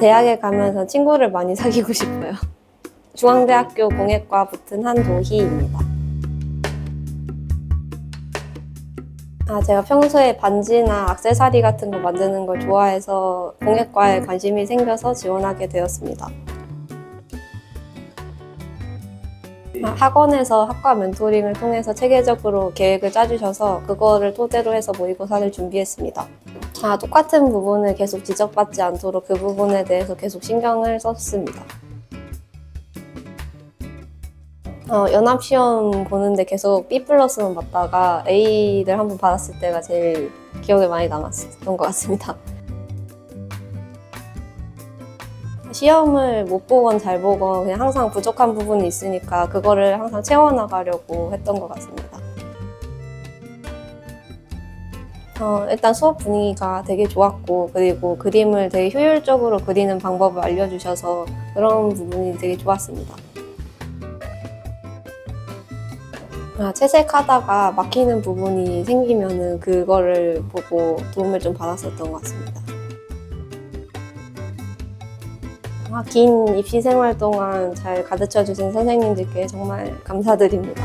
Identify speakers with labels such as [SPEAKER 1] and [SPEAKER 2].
[SPEAKER 1] 대학에 가면서 친구를 많이 사귀고 싶어요. 중앙대학교 공예과 붙은 한도희입니다. 아, 제가 평소에 반지나 악세사리 같은 거 만드는 걸 좋아해서 공예과에 관심이 생겨서 지원하게 되었습니다. 학원에서 학과 멘토링을 통해서 체계적으로 계획을 짜주셔서 그거를 토대로 해서 모의고사를 준비했습니다. 아, 똑같은 부분을 계속 지적받지 않도록 그 부분에 대해서 계속 신경을 썼습니다. 어, 연합시험 보는데 계속 B 플러스만 받다가 A를 한번 받았을 때가 제일 기억에 많이 남았던 것 같습니다. 시험을 못 보건 잘 보건 그냥 항상 부족한 부분이 있으니까 그거를 항상 채워나가려고 했던 것 같습니다. 어, 일단 수업 분위기가 되게 좋았고 그리고 그림을 되게 효율적으로 그리는 방법을 알려주셔서 그런 부분이 되게 좋았습니다. 아, 채색하다가 막히는 부분이 생기면은 그거를 보고 도움을 좀 받았었던 것 같습니다. 아, 긴 입시 생활 동안 잘 가르쳐 주신 선생님들께 정말 감사드립니다.